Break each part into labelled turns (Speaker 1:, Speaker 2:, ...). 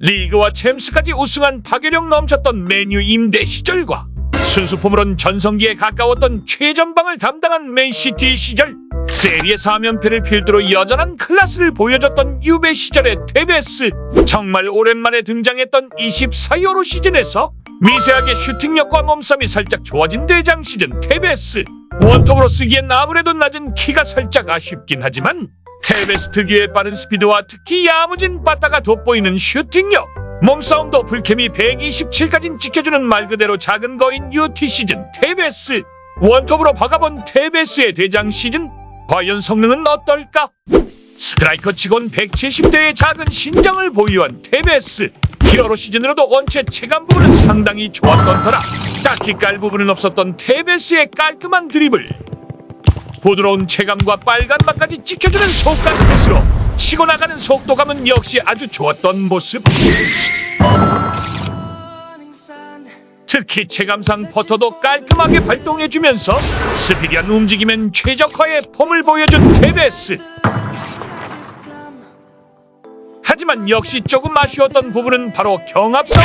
Speaker 1: 리그와 챔스까지 우승한 파괴력 넘쳤던 메뉴 임대 시절과 순수폼으론 전성기에 가까웠던 최전방을 담당한 맨시티 시절 세리에 4면패를 필두로 여전한 클래스를 보여줬던 유베 시절의 테베스 정말 오랜만에 등장했던 24유로 시즌에서 미세하게 슈팅력과 몸싸움이 살짝 좋아진 대장 시즌 테베스. 원톱으로 쓰기엔 아무래도 낮은 키가 살짝 아쉽긴 하지만 테베스 특유의 빠른 스피드와 특히 야무진 빠따가 돋보이는 슈팅력. 몸싸움도 불케미 127까진 지켜주는 말 그대로 작은 거인 UT 시즌 테베스. 원톱으로 박아본 테베스의 대장 시즌 과연 성능은 어떨까? 스트라이커 치곤 170대의 작은 신장을 보유한 테베스. 히어로 시즌으로도 원체 체감 부분은 상당히 좋았던 터라. 딱히 깔 부분은 없었던 테베스의 깔끔한 드리블 부드러운 체감과 빨간 맛까지 찍혀주는 속간 패스로 치고 나가는 속도감은 역시 아주 좋았던 모습. 특히 체감상 퍼터도 깔끔하게 발동해주면서 스피디한 움직임엔 최적화의 폼을 보여준 테베스. 하지만 역시 조금 아쉬웠던 부분은 바로 경합성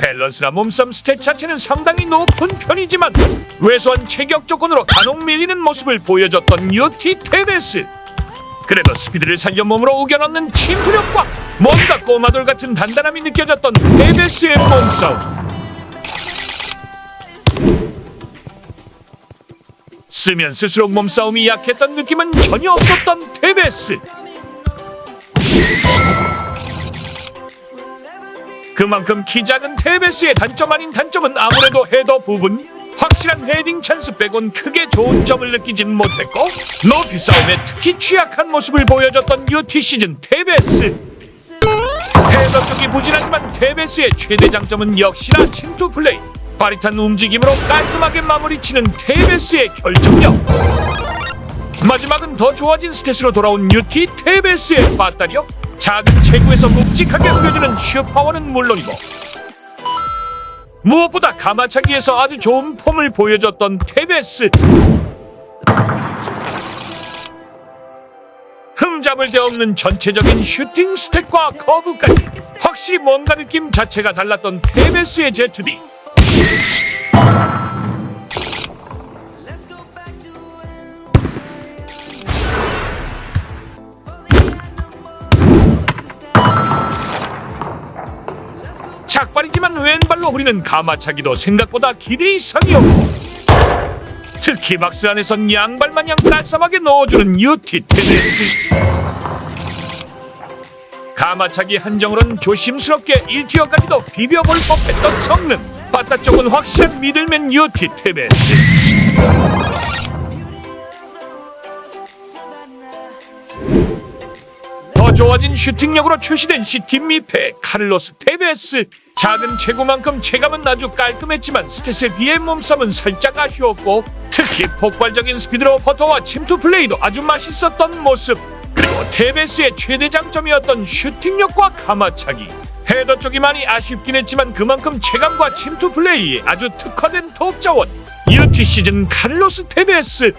Speaker 1: 밸런스나 몸싸움 스탯 자체는 상당히 높은 편이지만 왜소한 체격 조건으로 간혹 밀리는 모습을 보여줬던 유티 테베스. 그래도 스피드를 살려 몸으로 우겨넣는 침투력과 뭔가 꼬마돌 같은 단단함이 느껴졌던 테베스의 몸싸움. 쓰면 쓸수록 몸싸움이 약했던 느낌은 전혀 없었던 테베스 그만큼 키 작은 테베스의 단점 아닌 단점은 아무래도 헤더 부분. 확실한 헤딩 찬스 빼곤 크게 좋은 점을 느끼진 못했고 높이 싸움에 특히 취약한 모습을 보여줬던 UT 시즌 테베스. 헤더 쪽이 부진하지만 테베스의 최대 장점은 역시나 침투 플레이. 빠릿한 움직임으로 깔끔하게 마무리치는 테베스의 결정력. 마지막은 더 좋아진 스탯으로 돌아온 UT 테베스의 빠따력 작은 체구에서 묵직하게 보여주는 슈파워는 물론이고 무엇보다 가마차기에서 아주 좋은 폼을 보여줬던 테베스. 흠잡을 데 없는 전체적인 슈팅 스택과 커브까지 확실히 뭔가 느낌 자체가 달랐던 테베스의 ZD 작발이지만 왼발로 후리는 가마차기도 생각보다 기대 이상이었고 특히 박스 안에선 양발 마냥 깔쌈하게 넣어주는 유티 테네스. 가마차기 한정으론 조심스럽게 1티어까지도 비벼볼 법했던 성능. 바타 쪽은 확실한 미들맨 유티 테베스 더 좋아진 슈팅력으로 출시된 시팀 미패 카를로스 테베스. 작은 체구만큼 체감은 아주 깔끔했지만 스탯에 비해 몸싸움은 살짝 아쉬웠고 특히 폭발적인 스피드로 퍼터와 침투 플레이도 아주 맛있었던 모습. 그리고 테베스의 최대 장점이었던 슈팅력과 가마차기. 헤더 쪽이 많이 아쉽긴 했지만 그만큼 체감과 침투 플레이에 아주 특화된 톱자원. UT 시즌 카를로스 테베스